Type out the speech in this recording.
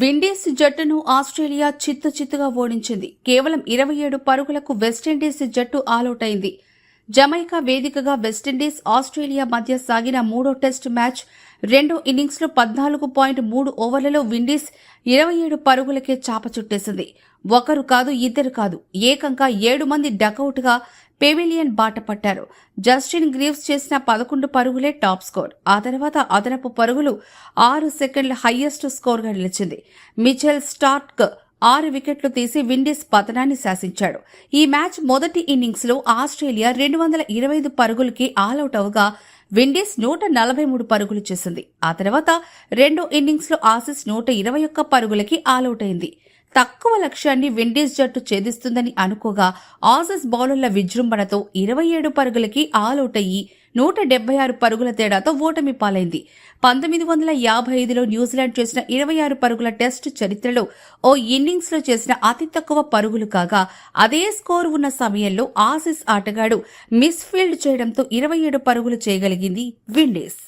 Windies జట్టును Australia చిత్తు చిత్తుగా ఓడించింది. కేవలం ఇరవై ఏడు పరుగులకు వెస్టిండీస్ జట్టు ఆలౌట్ అయింది జమైకా వేదికగా వెస్టిండీస్ ఆస్ట్రేలియా మధ్య సాగిన మూడో టెస్ట్ మ్యాచ్ రెండో ఇన్నింగ్స్లో పద్నాలుగు పాయింట్ మూడు ఓవర్లలో విండీస్ ఇరవై ఏడు పరుగులకే చాప చుట్టేసింది. ఒకరు కాదు ఇద్దరు కాదు. ఏకంగా ఏడు మంది డకౌట్గా పెవిలియన్ బాట పట్టారు. జస్టిన్ గ్రీవ్స్ చేసిన పదకొండు పరుగులే టాప్ స్కోర్. ఆ తర్వాత అదనపు పరుగులు ఆరు సెకండ్ల హయ్యెస్ట్ స్కోర్గా నిలిచింది. మిచెల్ స్టార్క్ ఆరు వికెట్లు తీసి విండీస్ పతనాన్ని శాసించాడు. ఈ మ్యాచ్ మొదటి ఇన్నింగ్స్లో ఆస్ట్రేలియా రెండు వందల ఇరవై ఐదు పరుగులకి ఆలౌట్ అవగా విండీస్ నూట నలభై మూడు పరుగులు చేసింది. ఆ తర్వాత రెండో ఇన్నింగ్స్లో ఆసిస్ నూట ఇరవై ఒక్క పరుగులకి ఆలౌట్ అయింది. తక్కువ లక్ష్యాన్ని విండీస్ జట్టు ఛేదిస్తుందని అనుకోగా ఆసెస్ బౌలర్ల విజృంభణతో ఇరవై ఏడు పరుగులకి ఆలౌట్ అయ్యి నూట డెబ్బై ఆరు పరుగుల తేడాతో ఓటమి పాలైంది. పంతొమ్మిది వందల యాభై ఐదులో న్యూజిలాండ్ చేసిన ఇరవై ఆరు పరుగుల టెస్ట్ చరిత్రలో ఓ ఇన్నింగ్స్లో చేసిన అతి తక్కువ పరుగులు కాగా అదే స్కోర్ ఉన్న సమయంలో ఆసిస్ ఆటగాడు మిస్ఫీల్డ్ చేయడంతో ఇరవై ఏడు పరుగులు చేయగలిగింది విండీస్.